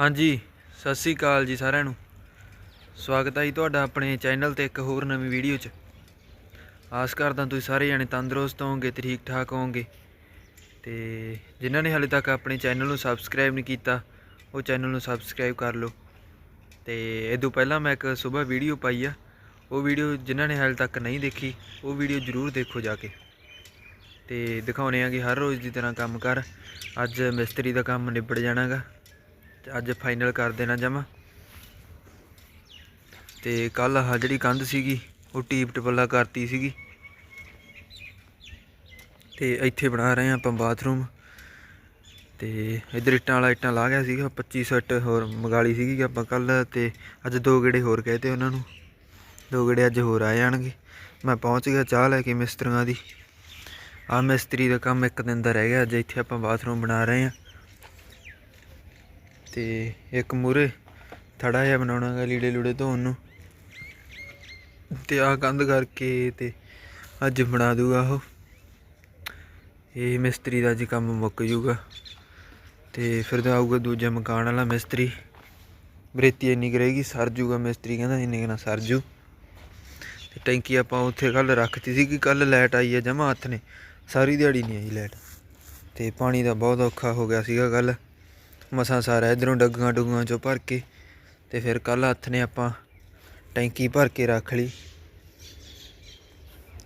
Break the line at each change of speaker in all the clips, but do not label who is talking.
ਹਾਂਜੀ, ਸਤਿ ਸ੍ਰੀ ਅਕਾਲ ਜੀ ਸਾਰਿਆਂ ਨੂੰ। ਸਵਾਗਤ ਹੈ ਜੀ ਤੁਹਾਡਾ ਆਪਣੇ ਚੈਨਲ ਤੇ ਇੱਕ ਹੋਰ ਨਵੀਂ ਵੀਡੀਓ 'ਚ। ਆਸ ਕਰਦਾ ਤੁਸੀਂ ਸਾਰੇ ਜਣੇ ਤੰਦਰੁਸਤ ਹੋਵੋਗੇ ਤੇ ਠੀਕ ਠਾਕ ਹੋਵੋਗੇ। ਤੇ ਜਿਨ੍ਹਾਂ ਨੇ ਹਾਲੇ ਤੱਕ ਆਪਣੇ ਚੈਨਲ ਨੂੰ ਸਬਸਕ੍ਰਾਈਬ ਨਹੀਂ ਕੀਤਾ, ਉਹ ਚੈਨਲ ਨੂੰ ਸਬਸਕ੍ਰਾਈਬ ਕਰ ਲਓ। ਤੇ ਇਹ ਤੋਂ ਪਹਿਲਾਂ ਮੈਂ ਇੱਕ ਸਵੇਰ ਵੀਡੀਓ ਪਾਈ ਆ। ਉਹ ਵੀਡੀਓ ਜਿਨ੍ਹਾਂ ਨੇ ਹਾਲੇ ਤੱਕ ਨਹੀਂ ਦੇਖੀ, ਉਹ ਵੀਡੀਓ ਜ਼ਰੂਰ ਦੇਖੋ ਜਾ ਕੇ। ਤੇ ਦਿਖਾਉਣੇ ਆ ਕਿ ਹਰ ਰੋਜ਼ ਦੀ ਤਰ੍ਹਾਂ ਕੰਮ ਕਰ। ਅੱਜ ਮਿਸਤਰੀ ਦਾ ਕੰਮ ਨਿਬੜ ਜਾਣਾਗਾ। ਤੇ ਅੱਜ ਫਾਈਨਲ ਕਰ ਦੇਣਾ ਜਮਾ। ਤੇ ਕੱਲ ਆਹ ਜਿਹੜੀ ਕੰਧ ਸੀਗੀ, ਉਹ ਟੀਪ ਟਪੱਲਾ ਕਰਤੀ ਸੀਗੀ। ਤੇ ਇੱਥੇ ਬਣਾ ਰਹੇ ਹਾਂ ਆਪਾਂ ਬਾਥਰੂਮ। ਤੇ ਇਧਰ ਇੱਟਾਂ ਵਾਲਾ ਇੱਟਾਂ ਲਾ ਗਿਆ ਸੀਗਾ 2500 ਸੱਟ ਹੋਰ ਮੰਗਾਲੀ ਸੀਗੀ ਆਪਾਂ ਕੱਲ ਤੇ ਅੱਜ ਦੋ ਗੇੜੇ ਹੋਰ ਗਏ ਤੇ ਉਹਨਾਂ ਨੂੰ। ਦੋ ਗੇੜੇ ਅੱਜ ਹੋਰ ਆ ਜਾਣਗੇ। ਮੈਂ ਪਹੁੰਚ ਗਿਆ ਚਾਹ ਲੈ ਕੇ ਮਿਸਤਰੀਆਂ ਦੀ। ਆ ਮਿਸਤਰੀ ਦਾ ਕੰਮ ਇੱਕ ਦਿਨ ਦਾ ਰਹਿ ਗਿਆ, ਅੱਜ ਇੱਥੇ ਆਪਾਂ ਬਾਥਰੂਮ ਬਣਾ ਰਹੇ ਹਾਂ। ਤੇ ਇੱਕ ਮੂਰੇ ਥੜਾ ਜਿਹਾ ਬਣਾਉਣਾ ਗਾ ਲੀੜੇ ਲੂੜੇ ਧੋਣ ਨੂੰ। ਤੇ ਆ ਕੰਧ ਕਰਕੇ ਤੇ ਅੱਜ ਬਣਾ ਦੂਗਾ ਉਹ। ਇਹ ਮਿਸਤਰੀ ਦਾ ਅੱਜ ਕੰਮ ਮੁੱਕ ਜੂਗਾ ਤੇ ਫਿਰ ਤਾਂ ਆਊਗਾ ਦੂਜਾ ਮਕਾਨ ਵਾਲਾ ਮਿਸਤਰੀ। ਬਰੇਤੀ ਇੰਨੀ ਕੁ ਰਹੇਗੀ, ਸਰ ਜੂਗਾ ਮਿਸਤਰੀ ਕਹਿੰਦਾ ਇੰਨੇ ਕੁ ਨਾਲ ਸਰ ਜੂ। ਤੇ ਟੈਂਕੀ ਆਪਾਂ ਉੱਥੇ ਕੱਲ ਰੱਖਤੀ ਸੀ ਕਿ ਕੱਲ ਲਾਈਟ ਆਈ ਹੈ ਜਮਾ ਹੱਥ ਨੇ। ਸਾਰੀ ਦਿਹਾੜੀ ਨਹੀਂ ਆਈ ਲਾਈਟ। ਤੇ ਪਾਣੀ ਦਾ ਬਹੁਤ ਔਖਾ ਹੋ ਗਿਆ ਸੀਗਾ ਕੱਲ ਮਸਾਂ ਸਾਰਾ ਇਧਰੋਂ ਡੱਗਾਂ ਡੁੱਗਾਂ ਚੋਂ ਭਰ ਕੇ ਤੇ ਫਿਰ ਕੱਲ ਹੱਥ ਨੇ ਆਪਾਂ ਟੈਂਕੀ ਭਰ ਕੇ ਰੱਖ ਲਈ।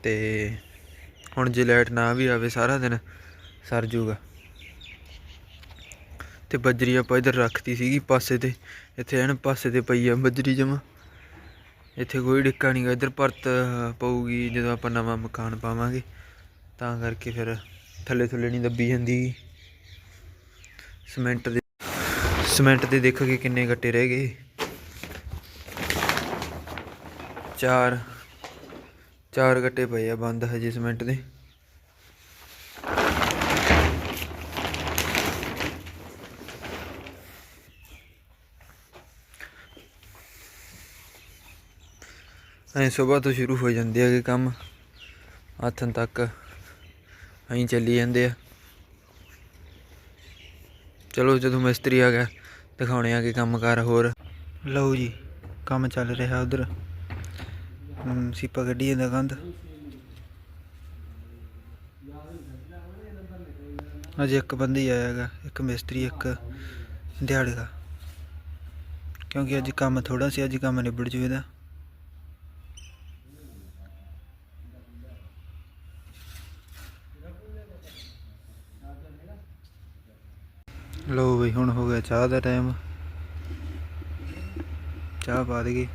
ਤੇ ਹੁਣ ਜੇ ਲਾਈਟ ਨਾ ਵੀ ਆਵੇ ਸਾਰਾ ਦਿਨ, ਸਰ ਜੂਗਾ। ਤੇ ਬੱਜਰੀ ਆਪਾਂ ਇਧਰ ਰੱਖਤੀ ਸੀਗੀ ਪਾਸੇ ਤੇ, ਇੱਥੇ ਐਨ ਪਾਸੇ ਤੇ ਪਈ ਆ ਬੱਜਰੀ ਜਮਾ। ਇੱਥੇ ਕੋਈ ਡਿੱਕਾ ਨਹੀਂਗਾ ਇਧਰ ਭਰਤ ਪਊਗੀ ਜਦੋਂ ਆਪਾਂ ਨਵਾਂ ਮਕਾਨ ਪਾਵਾਂਗੇ। ਤਾਂ ਕਰਕੇ ਫਿਰ ਥੱਲੇ ਥੱਲੇ ਨਹੀਂ ਦੱਬੀ ਜਾਂਦੀ। ਸਿਮੈਂਟ ਦੇ ਸਿਮੈਂਟ ਦੇ ਦੇਖੋ ਕਿ ਕਿੰਨੇ ਗੱਟੇ ਰਹਿ ਗਏ। ਚਾਰ ਚਾਰ ਗੱਟੇ ਪਏ ਆ ਬੰਦ ਹਜੇ ਸਿਮੈਂਟ ਦੇ। ਐ ਸਵੇਰ ਤੋਂ ਸ਼ੁਰੂ ਹੋ ਜਾਂਦੇ ਹੈਗੇ ਕੰਮ। ਹੱਥਨ ਤੱਕ ਐਂ ਚੱਲੀ ਜਾਂਦੇ ਆ। ਚਲੋ ਜਦੋਂ ਮਿਸਤਰੀ ਆ ਗਿਆ ਦਿਖਾਉਣੇ ਆ ਕਿ ਕੰਮ ਕਰ ਹੋਰ। ਲਓ ਜੀ, ਕੰਮ ਚੱਲ ਰਿਹਾ ਉਧਰ। ਸੀਪਾ ਗੱਡੀ ਜਾਂਦਾ ਕੰਧ। ਅਜੇ ਇੱਕ ਬੰਦਾ ਹੀ ਆਇਆ ਹੈਗਾ, ਇੱਕ ਮਿਸਤਰੀ, ਇੱਕ ਦਿਹਾੜੀ ਦਾ ਕਿਉਂਕਿ ਅੱਜ ਕੰਮ ਥੋੜਾ ਸੀ, ਅੱਜ ਕੰਮ ਨਿਬੜ ਜੂ ਇਹਦਾ। ਲੋ ਬਈ ਹੁਣ ਹੋ ਗਿਆ ਚਾਹ ਦਾ ਟਾਈਮ ਚਾਹ ਪਾ ਦੇਗੀ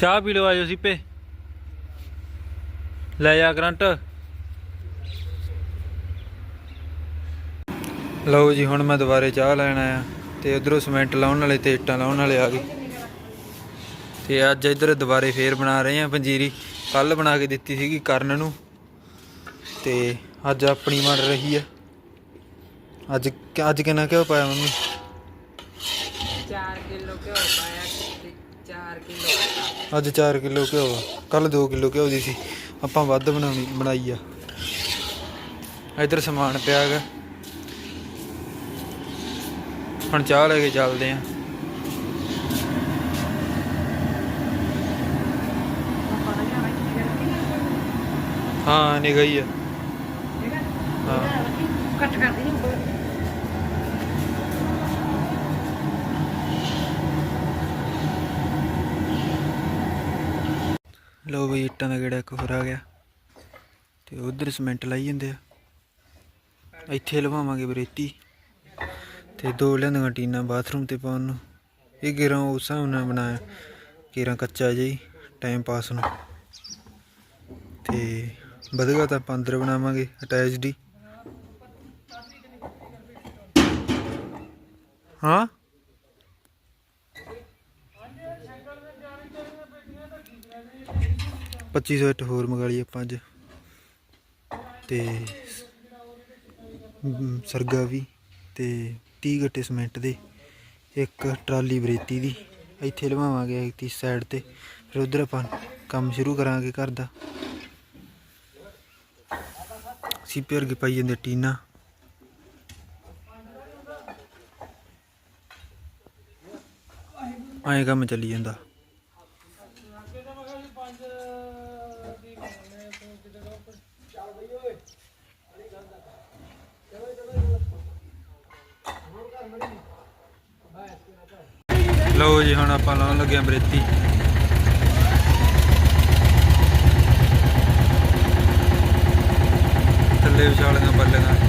ਚਾਹ ਪੀ ਲਓ ਆਜੋ ਸੀਪੇ। ਲੈ ਜਾ ਕਰੰਟ।
ਲਓ ਜੀ, ਹੁਣ ਮੈਂ ਦੁਬਾਰੇ ਚਾਹ ਲੈਣ ਆਇਆ। ਤੇ ਉਧਰੋਂ ਸਿਮੈਂਟ ਲਾਉਣ ਵਾਲੇ ਤੇ ਇੱਟਾਂ ਲਾਉਣ ਵਾਲੇ ਆ ਗਏ। ਤੇ ਅੱਜ ਇੱਧਰ ਦੁਬਾਰੇ ਫੇਰ ਬਣਾ ਰਹੇ ਆ ਪੰਜੀਰੀ। ਕੱਲ ਬਣਾ ਕੇ ਦਿੱਤੀ ਸੀਗੀ ਕਰਨ ਨੂੰ। ਤੇ ਅੱਜ ਆਪਣੀ ਬਣ ਰਹੀ ਆ। ਅੱਜ ਅੱਜ ਕਿੰਨਾ ਕਿਉਂ ਪਾਇਆ ਮੰਮੀ?
4 ਕਿਲੋ ਘਿਓ ਪਾਇਆ 4 ਕਿਲੋ।
ਅੱਜ 4 ਕਿਲੋ ਘਿਓ ਕੱਲ 2 ਕਿਲੋ ਘਿਓ ਦੀ ਸੀ। ਆਪਾਂ ਵੱਧ ਬਣਾਉਣੀ, ਬਣਾਈ ਆ। ਇੱਧਰ ਸਮਾਨ ਪਿਆ ਹੈਗਾ। ਹੁਣ ਚਾਹ ਲੈ ਕੇ ਚੱਲਦੇ ਆ। ਹਾਂ ਨਿਗਾ ਹੀ ਆ। ਹਾਂ।
ਕੱਟ ਕਰ ਦੇ
ਲੋ ਬਈ ਇੱਟਾਂ ਦਾ ਗੇੜਾ ਇੱਕ ਹੋਰ ਆ ਗਿਆ। ਤੇ ਉਧਰ ਸਿਮੈਂਟ ਲਾਈ ਜਾਂਦੇ ਆ। ਇੱਥੇ ਲਵਾਵਾਂਗੇ ਬਰੇਤੀ। ਤੇ ਦੋ ਲਿਆਂਦੀਆਂ ਟੀਨਾਂ ਬਾਥਰੂਮ ਤੇ ਪਾਉਣ ਨੂੰ। ਇਹ ਗੇਰਾਂ ਉਸ ਹਿਸਾਬ ਨਾਲ ਬਣਾਇਆ। ਗੇਰਾਂ ਕੱਚਾ ਜਿਹਾ ਟਾਈਮ ਪਾਸ ਨੂੰ। ਤੇ ਵਧਗਾ ਤਾਂ ਆਪਾਂ ਬਣਾਵਾਂਗੇ ਅਟੈਚਡ ਹੀ। ਹਾਂ? ਪੱਚੀ ਸੌ ਇੱਟ ਹੋਰ ਮੰਗਾ ਲਈ ਆਪਾਂ ਅੱਜ। ਤੇ ਸਰਗਾ ਵੀ ਤੇ 30 ਗੱਟੇ ਸੀਮੈਂਟ ਦੇ, ਇੱਕ ਟਰਾਲੀ ਬਰੇਤੀ ਦੀ। ਇੱਥੇ ਲਵਾਵਾਂਗੇ ਇੱਕ ਸਾਈਡ ਤੇ, ਫਿਰ ਉਧਰ ਆਪਾਂ ਕੰਮ ਸ਼ੁਰੂ ਕਰਾਂਗੇ ਘਰ ਦਾ। ਸੀਪੀਆਰ ਵਰਗੇ ਪਾਈ ਜਾਂਦੇ ਟੀਨਾ। ਐਂ ਕੰਮ ਚੱਲੀ ਜਾਂਦਾ। ਲਓ ਜੀ ਹੁਣ ਆਪਾਂ ਲਾਉਣ ਲੱਗੇ ਆਂ ਬਰੇਤੀ। ਥੱਲੇ ਵਿਚਾਲੀਆਂ ਬੱਲੀਆਂ।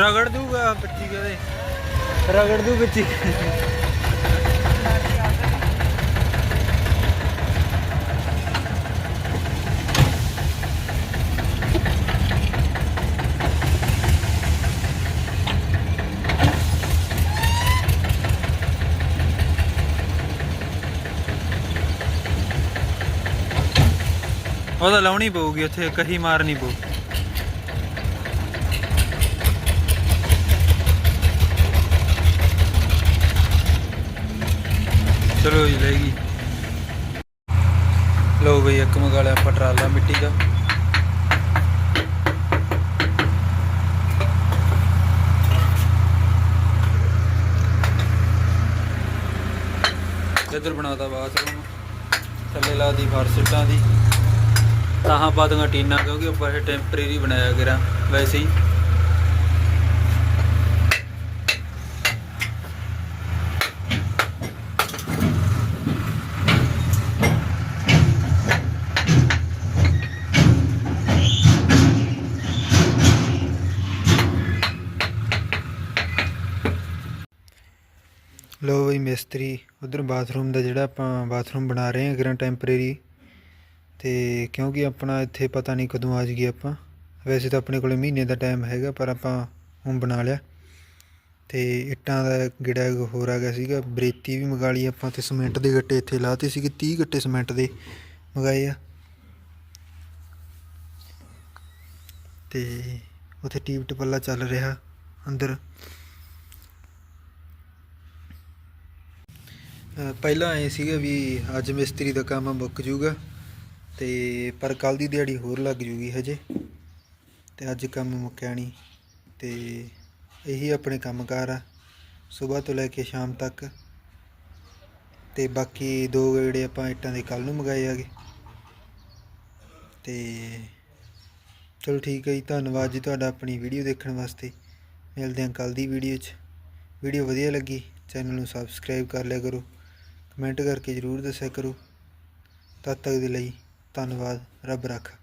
ਰਗੜ ਦੂਗਾ ਬੱਚੀ ਕਹਦੇ ਰਗੜ ਦੂ ਬੱਚੀ ਉਹ ਤਾਂ ਲਾਉਣੀ ਪਊਗੀ ਉੱਥੇ ਕਹੀ ਮਾਰਨੀ ਪਊ। ਚਲੋ ਜੀ ਲੋ ਬਈ, ਇੱਕ ਮੰਗਾ ਲਿਆ ਆਪਾਂ ਮਿੱਟੀ ਦਾ। ਇੱਧਰ ਬਣਾਤਾ ਬਾਥਰੂਮ। ਥੱਲੇ ਲਾਦੀ ਫਰਸ਼ਟਾਂ ਦੀ। ਤਾਹਾਂ ਪਾ ਦੂੰਗਾ ਟੀਨਾ, ਕਿਉਂਕਿ ਉੱਪਰ ਇਹ ਟੈਂਪਰੇਰੀ ਬਣਾਇਆ ਗਿਆ ਵੈਸੇ ਹੀ ਲੋ ਬਈ ਮਿਸਤਰੀ ਉਧਰ ਬਾਥਰੂਮ ਦਾ ਜਿਹੜਾ ਆਪਾਂ ਬਾਥਰੂਮ ਬਣਾ ਰਹੇ ਹਾਂ ਗਰਾਂ ਟੈਂਪਰੇਰੀ ਤੇ ਕਿਉਂਕਿ ਆਪਣਾ ਇੱਥੇ ਪਤਾ ਨਹੀਂ ਕਦੋਂ ਆ ਜਾਈਏ ਆਪਾਂ। ਵੈਸੇ ਤਾਂ ਆਪਣੇ ਕੋਲੇ ਮਹੀਨੇ ਦਾ ਟਾਈਮ ਹੈਗਾ, ਪਰ ਆਪਾਂ ਹੁਣ ਬਣਾ ਲਿਆ। ਤੇ ਇੱਟਾਂ ਦਾ ਗਿੜਾ ਹੋਰ ਆ ਗਿਆ ਸੀਗਾ, ਬਰੇਤੀ ਵੀ ਮੰਗਾ ਲਈ ਆਪਾਂ ਤੇ ਸੀਮੈਂਟ ਦੇ ਗੱਟੇ ਇੱਥੇ ਲਾਤੇ ਸੀਗੇ 30 ਗੱਟੇ ਸੀਮੈਂਟ ਦੇ ਮੰਗਾਏ ਆ। ਤੇ ਉੱਥੇ ਟੀਪ ਟਪੱਲਾ ਚੱਲ ਰਿਹਾ ਅੰਦਰ। ਪਹਿਲਾਂ ਐ ਸੀਗਾ ਵੀ ਅੱਜ ਮਿਸਤਰੀ ਦਾ ਕੰਮ ਮੁੱਕ ਜੂਗਾ ਤੇ ਪਰ ਕੱਲ ਦੀ ਦਿਹਾੜੀ ਹੋਰ ਲੱਗ ਜੂਗੀ ਹਜੇ ਤੇ ਅੱਜ ਕੰਮ ਮੁੱਕਿਆ ਨਹੀਂ ਤੇ ਇਹੀ ਆਪਣੇ ਕੰਮਕਾਰ ਆ, ਸਵੇਰ ਤੋਂ ਲੈ ਕੇ ਸ਼ਾਮ ਤੱਕ ਤੇ ਬਾਕੀ ਦੋ ਜਿਹੜੇ ਆਪਾਂ ਇੱਟਾਂ ਦੇ ਕੱਲ ਨੂੰ ਮੰਗਾਏ ਆਗੇ ਤੇ ਚਲੋ ਠੀਕ ਹੈ ਜੀ, ਧੰਨਵਾਦ ਜੀ ਤੁਹਾਡਾ ਆਪਣੀ ਵੀਡੀਓ ਦੇਖਣ ਵਾਸਤੇ। ਮਿਲਦੇ ਹਾਂ ਕੱਲ ਦੀ ਵੀਡੀਓ 'ਚ। ਵੀਡੀਓ ਵਧੀਆ ਲੱਗੀ, ਚੈਨਲ ਨੂੰ ਸਬਸਕ੍ਰਾਈਬ ਕਰ ਲਿਆ ਕਰੋ। ਕਮੈਂਟ ਕਰਕੇ ਜਰੂਰ ਦੱਸਿਆ ਕਰੋ। ਤਦ ਤੱਕ ਦੇ ਲਈ ਧੰਨਵਾਦ। ਰੱਬ ਰੱਖ।